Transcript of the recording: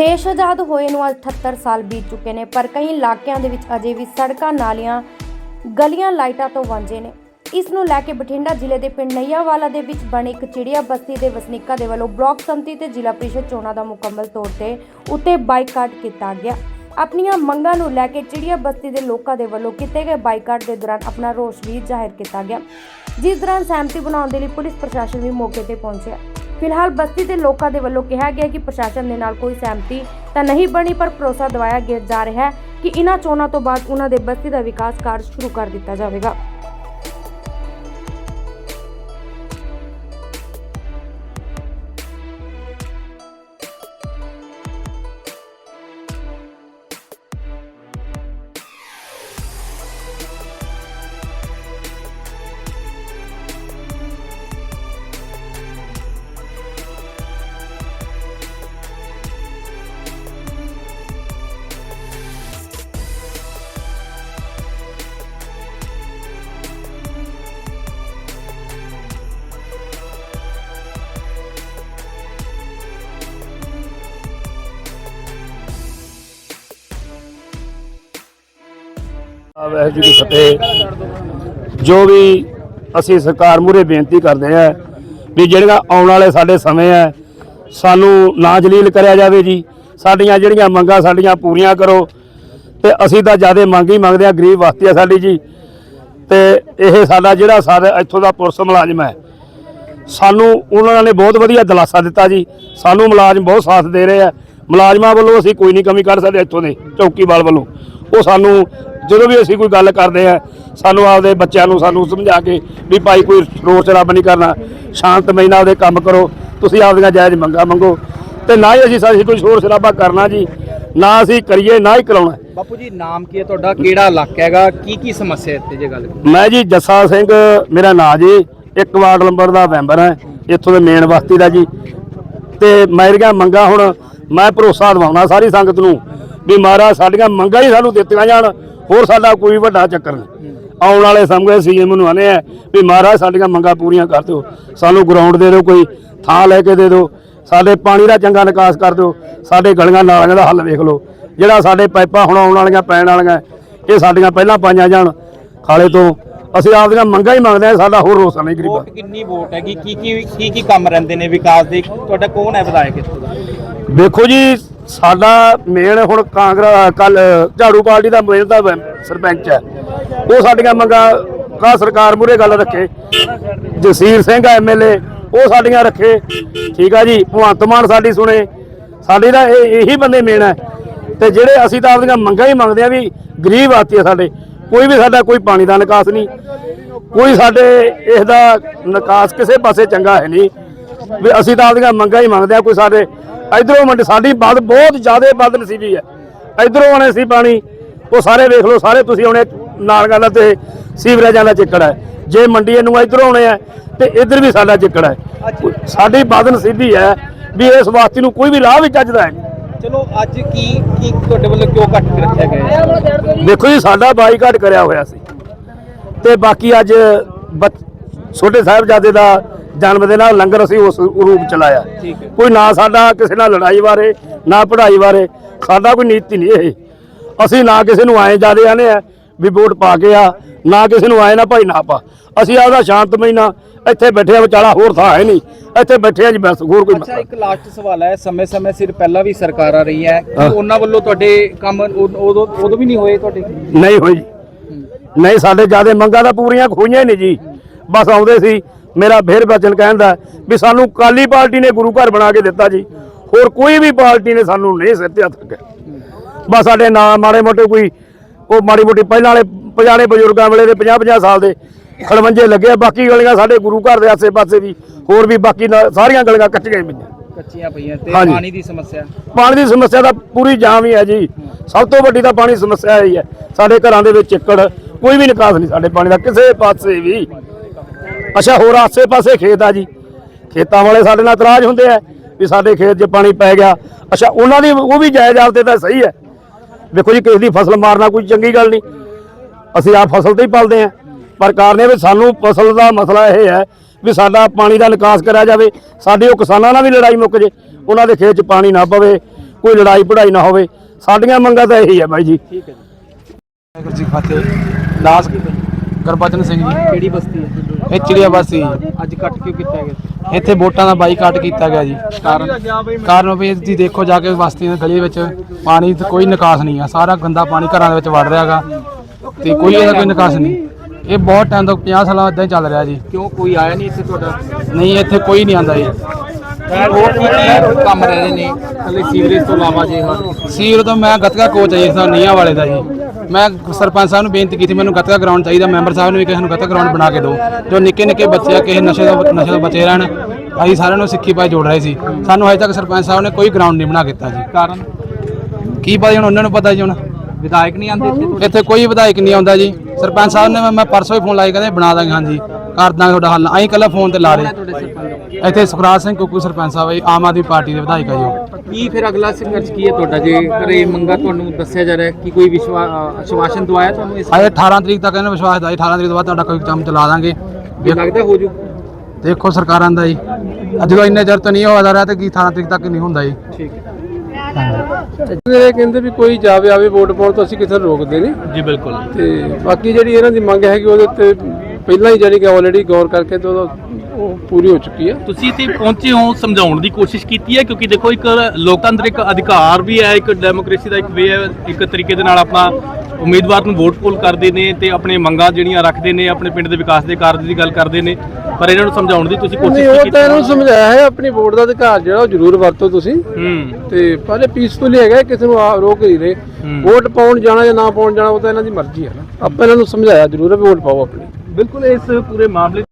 ਦੇਸ਼ ਆਜ਼ਾਦ ਹੋਏ ਨੂੰ ਅੱਜ 78 ਸਾਲ ਬੀਤ ਚੁੱਕੇ ਨੇ, ਪਰ ਕਈ ਇਲਾਕਿਆਂ ਦੇ ਵਿੱਚ ਅਜੇ ਵੀ ਸੜਕਾਂ ਨਾਲੀਆਂ, ਗਲੀਆਂ ਲਾਈਟਾਂ ਤੋਂ ਵਾਂਝੇ ਨੇ। ਇਸ ਨੂੰ ਲੈ ਕੇ ਬਠਿੰਡਾ ਜ਼ਿਲ੍ਹੇ ਦੇ ਪਿੰਡ ਨਈਆਵਾਲਾ ਦੇ ਵਿੱਚ ਬਣੇ ਇੱਕ ਚਿੜੀਆ ਬਸਤੀ ਦੇ ਵਸਨੀਕਾਂ ਦੇ ਵੱਲੋਂ ਬਲਾਕ ਸੰਮਤੀ ਤੇ ਜ਼ਿਲ੍ਹਾ ਪ੍ਰੀਸ਼ਦ ਚੋਣਾਂ ਦਾ ਮੁਕੰਮਲ ਤੌਰ ਤੇ ਉੱਤੇ ਬਾਈਕਾਟ ਕੀਤਾ ਗਿਆ। ਆਪਣੀਆਂ ਮੰਗਾਂ ਨੂੰ ਲੈ ਕੇ ਚਿੜੀਆ ਬਸਤੀ ਦੇ ਲੋਕਾਂ ਦੇ ਵੱਲੋਂ ਕੀਤੇ ਗਏ ਬਾਈਕਾਟ ਦੇ ਦੌਰਾਨ ਆਪਣਾ ਰੋਸ ਵੀ ਜ਼ਾਹਿਰ ਕੀਤਾ ਗਿਆ, ਜਿਸ ਦੌਰਾਨ ਸਹਿਮਤੀ ਬਣਾਉਣ ਦੇ ਲਈ ਪੁਲਿਸ ਪ੍ਰਸ਼ਾਸਨ ਵੀ ਮੌਕੇ ਤੇ ਪਹੁੰਚਿਆ। ਫਿਲਹਾਲ ਬਸਤੀ ਦੇ ਲੋਕਾਂ ਦੇ ਵੱਲੋਂ ਕਿਹਾ ਗਿਆ ਕਿ ਪ੍ਰਸ਼ਾਸਨ ਦੇ ਨਾਲ ਕੋਈ ਸਹਿਮਤੀ ਤਾਂ ਨਹੀਂ ਬਣੀ, ਪਰ ਭਰੋਸਾ ਦਿਵਾਇਆ ਗਿਆ ਜਾ ਰਿਹਾ ਹੈ ਕਿ ਇਹਨਾਂ ਚੋਣਾਂ ਤੋਂ ਬਾਅਦ ਉਹਨਾਂ ਦੇ ਬਸਤੀ ਦਾ ਵਿਕਾਸ ਕਾਰਜ ਸ਼ੁਰੂ ਕਰ ਦਿੱਤਾ ਜਾਵੇਗਾ। ਵਾਹਿਗੁਰੂ ਜੀ ਕੀ ਫਤਿਹ। ਜੋ ਵੀ ਅਸੀਂ ਸਰਕਾਰ ਮੂਰੇ ਬੇਨਤੀ ਕਰਦੇ ਆ ਵੀ ਜਿਹੜੀਆਂ ਆਉਣ ਵਾਲੇ ਸਾਡੇ ਸਮੇਂ ਆ ਸਾਨੂੰ ਨਾ ਜਲੀਲ ਕਰਿਆ ਜਾਵੇ ਜੀ। ਸਾਡੀਆਂ ਜਿਹੜੀਆਂ ਮੰਗਾਂ ਸਾਡੀਆਂ ਪੂਰੀਆਂ ਕਰੋ। ਤੇ ਅਸੀਂ ਤਾਂ ਜ਼ਿਆਦਾ ਮੰਗ ਹੀ ਮੰਗਦੇ ਆ ਗਰੀਬ ਵਾਸਤੇ ਆ ਸਾਡੀ ਜੀ। ਤੇ ਇਹ ਸਾਡਾ ਜਿਹੜਾ ਸਾਡਾ ਇੱਥੋਂ ਦਾ ਪੁਲਿਸ ਮੁਲਾਜ਼ਮ ਹੈ, ਸਾਨੂੰ ਉਹਨਾਂ ਨੇ ਬਹੁਤ ਵਧੀਆ ਦਿਲਾਸਾ ਦਿੱਤਾ ਜੀ। ਸਾਨੂੰ ਮੁਲਾਜ਼ਮ ਬਹੁਤ ਸਾਥ ਦੇ ਰਹੇ ਆ। ਮੁਲਾਜ਼ਮਾਂ ਵੱਲੋਂ ਅਸੀਂ ਕੋਈ ਨਹੀਂ ਕਮੀ ਕੱਢ ਸਕਦੇ ਇੱਥੋਂ ਦੇ, ਚੌਕੀਵਾਲ ਵੱਲੋਂ। ਉਹ ਸਾਨੂੰ ਜਦੋਂ ਵੀ ਅਸੀਂ ਕੋਈ ਗੱਲ ਕਰਦੇ ਆ ਸਾਨੂੰ ਆਪਦੇ ਬੱਚਿਆਂ ਨੂੰ ਸਾਨੂੰ ਸਮਝਾ ਕੇ ਵੀ ਭਾਈ ਕੋਈ ਸ਼ੋਰ ਸ਼ਰਾਬਾ ਨਹੀਂ ਕਰਨਾ ਸ਼ਾਂਤਮਈ ਨਾਲ ਉਹਦੇ ਕੰਮ ਕਰੋ ਤੁਸੀਂ ਆਪਦੀਆਂ ਜਾਇਜ਼ ਮੰਗਾਂ ਮੰਗੋ। ਤੇ ਨਾ ਹੀ ਅਸੀਂ ਸਾਡੀ ਕੋਈ ਸ਼ੋਰ ਸ਼ਰਾਬਾ ਕਰਨਾ ਜੀ ਨਾ ਅਸੀਂ ਕਰੀਏ ਨਾ ਹੀ ਕਰਾਉਣਾ। ਬਾਪੂ ਜੀ ਨਾਮ ਕੀ ਹੈ ਤੁਹਾਡਾ? ਕਿਹੜਾ ਇਲਾਕਾ ਹੈਗਾ? ਕੀ ਕੀ ਸਮੱਸਿਆ ਇੱਥੇ ਜੇ ਗੱਲ ਮੈਂ ਜੀ ਜੱਸਾ ਸਿੰਘ ਮੇਰਾ ਨਾਂ ਜੀ ਇੱਕ ਵਾਰਡ ਨੰਬਰ ਦਾ ਮੈਂਬਰ ਹਾਂ ਇੱਥੋਂ ਦੇ ਮੇਨ ਬਸਤੀ ਦਾ ਜੀ। ਤੇ ਮੇਰੀਆਂ ਮੰਗਾਂ ਹੁਣ ਮੈਂ ਭਰੋਸਾ ਦਿਵਾਉਣਾ ਸਾਰੀ ਸੰਗਤ ਨੂੰ ਵੀ ਮਹਾਰਾਜ ਸਾਡੀਆਂ ਮੰਗਾਂ ਹੀ ਸਾਨੂੰ ਦਿੱਤੀਆਂ ਜਾਣ ਹੋਰ ਸਾਡਾ ਕੋਈ ਵੱਡਾ ਚੱਕਰ ਨਹੀਂ। ਆਉਣ ਵਾਲੇ ਸਮੇਂ ਸੀਐਮ ਨੂੰ ਆਨੇ ਆ ਵੀ ਮਹਾਰਾਜ ਸਾਡੀਆਂ ਮੰਗਾਂ ਪੂਰੀਆਂ ਕਰ ਦਿਓ। ਸਾਨੂੰ ਗਰਾਊਂਡ ਦੇ ਦਿਓ ਕੋਈ ਥਾਂ ਲੈ ਕੇ ਦੇ ਦਿਓ। ਸਾਡੇ ਪਾਣੀ ਦਾ ਚੰਗਾ ਨਿਕਾਸ ਕਰ ਦਿਓ। ਸਾਡੇ ਗਲੀਆਂ ਨਾਲੀਆਂ ਦਾ ਹੱਲ ਵੇਖ ਲਓ। ਜਿਹੜਾ ਸਾਡੇ ਪਾਈਪਾਂ ਹੁਣ ਆਉਣ ਵਾਲੀਆਂ ਪੈਣ ਵਾਲੀਆਂ ਇਹ ਸਾਡੀਆਂ ਪਹਿਲਾਂ ਪਾਈਆਂ ਜਾਣ। ਖਾਲੇ ਤੋਂ ਅਸੀਂ ਆਪਦੀਆਂ ਮੰਗਾਂ ਹੀ ਮੰਗਦੇ ਆ ਸਾਡਾ ਹੋਰ ਰੋਸਾ ਨਹੀਂ ਗਰੀਬਾਂ। ਵੋਟ ਕਿੰਨੀ ਵੋਟ ਹੈਗੀ? ਕੀ ਕੀ ਕੀ ਕੀ ਕੰਮ ਰਹਿੰਦੇ ਨੇ ਵਿਕਾਸ ਦੇ? ਤੁਹਾਡਾ ਕੌਣ ਹੈ ਵਿਧਾਇਕ ਇੱਥੋਂ ਦਾ? ਵੇਖੋ ਜੀ ਸਾਡਾ ਮੇਨ ਹੁਣ ਕਾਂਗਰਸ ਕੱਲ ਝਾੜੂ ਪਾਰਟੀ ਦਾ ਮੇਨ ਦਾ ਸਰਪੰਚ ਹੈ। ਉਹ ਸਾਡੀਆਂ ਮੰਗਾਂ ਕਾ ਸਰਕਾਰ ਮੂਰੇ ਗੱਲ ਰੱਖੇ। ਜਸੀਰ ਸਿੰਘ ਐਮਐਲਏ ਉਹ ਸਾਡੀਆਂ ਰੱਖੇ। ਠੀਕ ਆ ਜੀ, ਭਗਵੰਤ ਮਾਨ ਸਾਡੀ ਸੁਣੇ। ਸਾਡੇ ਦਾ ਇਹ ਇਹੀ ਬੰਦੇ ਮੇਨ ਹੈ। ਤੇ ਜਿਹੜੇ ਅਸੀਂ ਤਾਂ ਆਪਦੀਆਂ ਮੰਗਾਂ ਹੀ ਮੰਗਦੇ ਆ ਵੀ ਗਰੀਬ ਆਤੀ ਆ ਸਾਡੇ। ਕੋਈ ਵੀ ਸਾਡਾ ਕੋਈ ਪਾਣੀ ਦਾ ਨਿਕਾਸ ਨਹੀਂ। ਕੋਈ ਸਾਡੇ ਇਸ ਦਾ ਨਿਕਾਸ ਕਿਸੇ ਪਾਸੇ ਚੰਗਾ ਹੈ ਨਹੀਂ। ਵੀ ਅਸੀਂ ਤਾਂ ਆਪਦੀਆਂ ਮੰਗਾਂ ਹੀ ਮੰਗਦੇ ਆ ਕੋਈ ਸਾਡੇ ਇਧਰੋਂ ਮੰਡੀ ਸਾਡੀ ਵੱਧ ਬਹੁਤ ਜ਼ਿਆਦਾ ਵੱਧ ਨਸੀਬੀ ਹੈ। ਇਧਰੋਂ ਆਣੇ ਸੀ ਪਾਣੀ ਉਹ ਸਾਰੇ ਵੇਖ ਲਓ ਸਾਰੇ ਤੁਸੀਂ ਆਉਣੇ ਨਾਲਗਾਂ ਦਾ ਤੇ ਸੀਵਰੇਜਾਂ ਦਾ ਚਿੱਕੜ ਹੈ। ਜੇ ਮੰਡੀ ਨੂੰ ਇਧਰੋਂ ਆਉਣੇ ਆ ਤੇ ਇਧਰ ਵੀ ਸਾਡਾ ਚਿੱਕੜ ਹੈ। ਸਾਡੀ ਵੱਧ ਨਸੀਬੀ ਹੈ ਵੀ ਇਸ ਵਾਸਤੇ ਨੂੰ ਕੋਈ ਵੀ ਲਾਭ ਵੀ ਚੱਜਦਾ ਹੈ। ਚਲੋ ਅੱਜ ਕੀ ਕੀ ਤੁਹਾਡੇ ਵੱਲੋਂ ਕਿਉਂ ਕੱਟ ਰੱਖਿਆ ਗਿਆ ਦੇਖੋ ਜੀ ਸਾਡਾ ਬਾਈਕਾਟ ਕਰਿਆ ਹੋਇਆ ਸੀ। ਤੇ ਬਾਕੀ ਅੱਜ ਛੋਟੇ ਸਾਹਿਬਜ਼ਾਦੇ ਦਾ ਜਨਮ ਦਿਨ ਆ ਲੰਗਰ ਅਸੀਂ ਉਸ ਰੂਪ ਚਲਾਇਆ। ਕੋਈ ਨਾ ਸਾਡਾ ਕਿਸੇ ਨਾਲ ਲੜਾਈ ਬਾਰੇ ਨਾ ਪੜ੍ਹਾਈ ਬਾਰੇ ਸਾਡਾ ਕੋਈ ਨੀਤੀ ਨਹੀਂ ਇਹ। ਅਸੀਂ ਨਾ ਕਿਸੇ ਨੂੰ ਆਏ ਜਾਦੇ ਆਨੇ ਆ ਵੀ ਵੋਟ ਪਾ ਕੇ ਆ ਨਾ ਕਿਸੇ ਨੂੰ ਆਏ ਨਾ ਭਾਈ ਨਾ ਪਾ। ਅਸੀਂ ਆਪਦਾ ਸ਼ਾਂਤਮਈ ਨਾ ਇੱਥੇ ਬੈਠੇ ਆ ਵਿਚਾਲਾ ਹੋਰ ਥਾਂ ਹੈ ਨਹੀਂ। ਇੱਥੇ ਬੈਠੇ ਆ ਜੀ ਬਸ ਹੋਰ ਕੋਈ ਅੱਛਾ ਇੱਕ ਲਾਸਟ ਸਵਾਲ ਹੈ ਸਮੇਂ ਸਮੇਂ ਸਿਰ ਪਹਿਲਾਂ ਵੀ ਸਰਕਾਰਾਂ ਰਹੀਆਂ ਕੀ ਹਾਂ। ਉਹਨਾਂ ਵੱਲੋਂ ਤੁਹਾਡੇ ਕੰਮ ਉਦ- ਉਦੋਂ ਵੀ ਨਹੀਂ ਹੋਏ ਤੁਹਾਡੇ? ਨਹੀਂ ਹੋਈ। ਜੀ ਨਹੀਂ ਸਾਡੇ ਜਿਆਦੇ ਮੰਗਾਂ ਤਾਂ ਪੂਰੀਆਂ ਹੋਈਆਂ ਨਹੀਂ ਜੀ। ਬਸ ਆਉਂਦੇ ਸੀ ਮੇਰਾ ਫੇਰ ਬਚਨ ਕਹਿੰਦਾ ਵੀ ਸਾਨੂੰ ਕਾਲੀ ਪਾਰਟੀ ਨੇ ਗੁਰੂ ਘਰ ਬਣਾ ਕੇ ਦਿੱਤਾ ਜੀ। ਹੋਰ ਕੋਈ ਵੀ ਪਾਰਟੀ ਨੇ ਸਾਨੂੰ ਨਹੀਂ ਸਿਰ ਤੇ ਹੱਥ ਰੱਖਿਆ ਬਸ ਸਾਡੇ ਨਾ ਮਾੜੇ ਮੋਟੇ ਕੋਈ ਉਹ ਮਾੜੀ ਮੋਟੀ ਪਹਿਲਾਂ ਵਾਲੇ ਪੁਰਾਣੇ ਬਜ਼ੁਰਗਾਂ ਵੇਲੇ ਦੇ 50 50 ਸਾਲ ਦੇ ਖੜਵੰਜੇ ਲੱਗੇ ਬਾਕੀ ਗਲੀਆਂ ਸਾਡੇ ਗੁਰੂ ਘਰ ਦੇ ਆਸੇ ਪਾਸੇ ਵੀ ਹੋਰ ਵੀ ਬਾਕੀ ਸਾਰੀਆਂ ਗਲੀਆਂ ਕੱਚੀਆਂ ਪਈਆਂ। ਕੱਚੀਆਂ ਪਈਆਂ ਤੇ। ਪਾਣੀ ਦੀ ਸਮੱਸਿਆ? ਪਾਣੀ ਦੀ ਸਮੱਸਿਆ ਤਾਂ ਪੂਰੀ ਜਾਮ ਹੀ ਹੈ ਜੀ। ਸਭ ਤੋਂ ਵੱਡੀ ਤਾਂ ਪਾਣੀ ਸਮੱਸਿਆ ਹੀ ਹੈ। ਸਾਡੇ ਘਰਾਂ ਦੇ ਵਿੱਚ ਚਿੱਕੜ ਕੋਈ ਵੀ ਨਿਕਾਸ ਨਹੀਂ ਸਾਡੇ ਪਾਣੀ ਦਾ ਕਿਸੇ ਪਾਸੇ ਵੀ। ਅੱਛਾ ਹੋਰ ਆਸੇ-ਪਾਸੇ ਖੇਤ ਆ ਜੀ। ਖੇਤਾਂ ਵਾਲੇ ਸਾਡੇ ਨਾਲ ਇਤਰਾਜ਼ ਹੁੰਦੇ ਆ ਵੀ ਸਾਡੇ ਖੇਤ 'ਚ ਪਾਣੀ ਪੈ ਗਿਆ। ਅੱਛਾ ਉਹਨਾਂ ਦੀ ਉਹ ਵੀ ਜਾਇਜ਼ ਆਪਤੇ ਤਾਂ ਸਹੀ ਹੈ। ਵੇਖੋ ਜੀ ਕਿਸੇ ਦੀ ਫਸਲ ਮਾਰਨਾ ਕੋਈ ਚੰਗੀ ਗੱਲ ਨਹੀਂ। ਅਸੀਂ ਆ ਫਸਲ ਤੇ ਹੀ ਪਲਦੇ ਆ ਪਰ ਕਾਰਨ ਇਹ ਵੀ ਸਾਨੂੰ ਫਸਲ ਦਾ ਮਸਲਾ ਇਹ ਹੈ ਵੀ ਸਾਡਾ ਪਾਣੀ ਦਾ ਨਿਕਾਸ ਕਰਿਆ ਜਾਵੇ। ਸਾਡੇ ਉਹ ਕਿਸਾਨਾਂ ਨਾਲ ਵੀ ਲੜਾਈ ਮੁੱਕ ਜੇ ਉਹਨਾਂ ਦੇ ਖੇਤ 'ਚ ਪਾਣੀ ਨਾ ਪਵੇ ਕੋਈ ਲੜਾਈ ਪੜਾਈ ਨਾ ਹੋਵੇ। ਸਾਡੀਆਂ ਮੰਗਾਂ ਤਾਂ ਇਹੀ ਹੈ ਬਾਈ ਜੀ। ਠੀਕ ਹੈ ਜੀ। ਵਾਹਿਗੁਰੂ ਜੀ ਫਤਿਹ। ਦਾਸ ਗੁਰਬਚਨ ਸਿੰਘ ਜੀ। ਕਿਹੜੀ ਬਸਤੀ ਹੈ? ਇਹ ਚਿੜੀਆ ਬਸਤੀ ਅੱਜ ਕੱਟ ਕਿਉਂ ਕੀਤਾ ਗਿਆ? ਇੱਥੇ ਵੋਟਾਂ ਦਾ ਬਾਈਕਾਟ ਕੀਤਾ ਗਿਆ ਜੀ। ਕਾਰਨ ਕਾਰਨ ਵੀ ਜੀ ਦੇਖੋ ਜਾ ਕੇ ਬਸਤੀ ਦੀ ਗਲੀ ਵਿੱਚ ਪਾਣੀ ਤੇ ਕੋਈ ਨਿਕਾਸ ਨਹੀਂ ਆ। ਸਾਰਾ ਗੰਦਾ ਪਾਣੀ ਘਰਾਂ ਦੇ ਵਿੱਚ ਵੜ ਰਿਹਾਗਾ ਤੇ ਕੋਈ ਇਹਦਾ ਕੋਈ ਨਿਕਾਸ ਨਹੀਂ। ਇਹ ਬਹੁਤ ਟਾਈਮ ਤੋਂ 50 ਸਾਲਾਂ ਇਦਾਂ ਹੀ ਚੱਲ ਰਿਹਾ ਜੀ। ਕਿਉਂ? ਕੋਈ ਆਇਆ ਨਹੀਂ ਇੱਥੇ ਤੁਹਾਡਾ? ਨਹੀਂ ਇੱਥੇ ਕੋਈ ਨਹੀਂ ਆਂਦਾ ਜੀ। ਹੋਰ ਕੀ ਕੀ ਕੰਮ ਰਹਿ ਰਹੇ ਨੇ। ਕੱਲੇ ਸੀਵਰੇਜ ਤੋਂ ਇਲਾਵਾ ਜੇ ਹਾਂ। ਸੀਰ ਤੋਂ ਮੈਂ ਗੱਤਕਾ ਕੋਚ ਹੈ ਜੀ ਸਾ ਨੀਆਂ ਵਾਲੇ ਦਾ ਜੀ। ਮੈਂ ਸਰਪੰਚ ਸਾਹਿਬ ਨੂੰ ਬੇਨਤੀ ਕੀਤੀ ਮੈਨੂੰ ਗੱਤਕਾ ਗਰਾਊਂਡ ਚਾਹੀਦਾ। ਮੈਂਬਰ ਸਾਹਿਬ ਨੂੰ ਵੀ ਕਿਸੇ ਨੂੰ ਗੱਤਕਾ ਗਰਾਊਂਡ ਬਣਾ ਕੇ ਦਿਓ। ਜੋ ਨਿੱਕੇ ਨਿੱਕੇ ਬੱਚੇ ਆ ਕਿਸੇ ਨਸ਼ੇ ਤੋਂ ਨਸ਼ੇ ਤੋਂ ਬਚੇ ਰਹਿਣ ਅਸੀਂ ਸਾਰਿਆਂ ਨੂੰ ਸਿੱਖੀ ਪਾਈ ਜੋੜ ਰਹੇ ਸੀ। ਸਾਨੂੰ ਹਜੇ ਤੱਕ ਸਰਪੰਚ ਸਾਹਿਬ ਨੇ ਕੋਈ ਗਰਾਊਂਡ ਨਹੀਂ ਬਣਾ ਕੇ ਦਿੱਤਾ ਜੀ। ਕਾਰਨ? ਕੀ ਪਤਾ ਹੁਣ ਉਹਨਾਂ ਨੂੰ ਪਤਾ ਜੀ ਹੁਣ। ਵਿਧਾਇਕ ਨਹੀਂ ਆਉਂਦੇ ਇੱਥੇ? ਕੋਈ ਵਿਧਾਇਕ ਨਹੀਂ ਆਉਂਦਾ ਜੀ। ਸਰਪੰਚ ਸਾਹਿਬ ਨੇ ਮੈਂ- ਪਰਸੋਂ ਹੀ ਫੋਨ ਲਾਈ ਕਹਿੰਦੇ ਬਣਾ ਦਾਂਗੇ ਹਾਂਜੀ। ਕਰ ਦਾਂਗੇ ਤੁਹਾਡਾ ਹੱਲ ਅਸੀਂ ਕੱਲਾ ਫੋਨ ਤੇ ਲਾ ਰਹੇ। ਇੱਥੇ ਸੁਖਰਾਜ ਸਿੰਘ ਕੁੱਕੂ ਸਰਪੰਚ ਸਾਹਿਬ ਜੀ, ਆਮ ਆਦਮੀ ਪਾਰਟੀ ਦੇ ਵਿਧਾਇਕ ਆ ਜੀ ਉਹ। ਕੀ ਫਿਰ ਅਗਲਾ ਸੰਘਰਸ਼ ਕੀ ਹੈ ਤੁਹਾਡਾ? ਜੇ ਘਰੇ ਮੰਗਾ ਤੁਹਾਨੂੰ ਦੱਸਿਆ ਜਾ ਰਿਹਾ ਹੈ ਕਿ ਕੋਈ ਵਿਸ਼ਵਾ ਅ, ਆਸ਼ਵਾਸਨ ਦਵਾਇਆ ਤੁਹਾਨੂੰ ਇਸ ਹਜੇ 18 ਤਰੀਕ ਤੱਕ ਇਹਨਾਂ ਵਿਸ਼ਵਾਸ ਦਾ ਜੀ 18 ਤਰੀਕ ਤੋਂ ਬਾਅਦ ਤੁਹਾਡਾ ਕੋਈ ਕੰਮ ਚਲਾ ਦਾਂਗੇ। ਵੀ ਲੱਗਦਾ ਹੋ ਜੂ। ਦੇਖੋ ਸਰਕਾਰਾਂ ਦਾ ਜੀ। ਅੱਜ ਜਦੋਂ ਇੰਨੇ ਚਿਰ ਤੋਂ ਨਹੀਂ ਹੋਇਆ ਰਿਹਾ ਤੇ ਕੀ 18 ਤਰੀਕ ਤੱਕ ਨਹੀਂ ਹੁੰਦਾ ਜੀ। ਠੀਕ ਹੈ। ਇਹ ਕਹਿੰਦੇ ਵੀ ਕੋਈ ਜਾਵੇ ਆਵੇ ਵੋਟ ਪਾਉਣ ਤੋਂ ਅਸੀਂ ਕਿਸੇ ਨੂੰ ਰੋਕਦੇ ਨਹੀਂ ਜੀ ਬਿਲਕੁਲ। ਤੇ ਬਾਕੀ ਜਿਹੜੀ ਇਹਨਾਂ ਦੀ ਮੰਗ ਹੈਗੀ ਉਹਦੇ ਉੱਤੇ ਪਹਿਲਾਂ ਹੀ ਜਿਹੜੀ ਕਿ ਆਲਰੇਡੀ ਗੌਰ ਕਰਕੇ ਤੇ ਉਹਦਾ ਉਹ ਪੂਰੀ ਹੋ ਚੁੱਕੀ ਹੈ। ਤੁਸੀਂ ਇੱਥੇ ਪਹੁੰਚੇ ਹੋ ਸਮਝਾਉਣ ਦੀ ਕੋਸ਼ਿਸ਼ ਕੀਤੀ ਹੈ ਕਿਉਂਕਿ ਦੇਖੋ ਇੱਕ ਲੋਕਤੰਤਰਿਕ ਅਧਿਕਾਰ ਵੀ ਹੈ ਇੱਕ ਡੈਮੋਕ੍ਰੇਸੀ ਦਾ ਇੱਕ ਵੇ ਹੈ ਇੱਕ ਤਰੀਕੇ ਦੇ ਨਾਲ ਆਪਣਾ ਉਮੀਦਵਾਰ ਨੂੰ ਵੋਟ ਪੋਲ ਕਰਦੇ ਨੇ ਤੇ ਆਪਣੇ ਮੰਗਾਂ ਜਿਹੜੀਆਂ ਰੱਖਦੇ ਨੇ ਆਪਣੇ ਪਿੰਡ ਦੇ ਵਿਕਾਸ ਦੇ ਕਾਰਜ ਦੀ ਗੱਲ ਕਰਦੇ ਨੇ। ਪਰ ਇਹਨਾਂ ਨੂੰ ਸਮਝਾਉਣ ਦੀ ਤੁਸੀਂ ਕੋਸ਼ਿਸ਼ ਨਹੀਂ ਉਹ ਕੀਤੀ ਤਾਂ ਇਹਨੂੰ ਸਮਝਾਇਆ ਹੈ ਆਪਣੀ ਵੋਟ ਦਾ ਅਧਿਕਾਰ ਜਿਹੜਾ ਉਹ ਜ਼ਰੂਰ ਵਰਤੋ ਤੁਸੀਂ। ਤੇ ਪਰ ਇਹ ਪੀਸਫੁਲੀ ਹੈਗਾ ਕਿਸੇ ਨੂੰ ਆ- ਰੋਕ ਨਹੀਂ ਰਹੇ। ਵੋਟ ਪਾਉਣ ਜਾਣਾ ਜਾਂ ਨਾ ਪਾਉਣ ਜਾਣਾ ਉਹ ਤਾਂ ਇਹਨਾਂ ਦੀ ਮਰਜ਼ੀ ਹੈ ਨਾ। ਆਪਾਂ ਇਹਨਾਂ ਨੂੰ ਸਮਝਾਇਆ ਜ਼ਰੂਰ ਹੈ ਵੋਟ ਪਾਓ ਆਪਣੀ। ਬਿਲਕੁਲ ਇਸ ਪੂਰੇ ਮਾਮਲੇ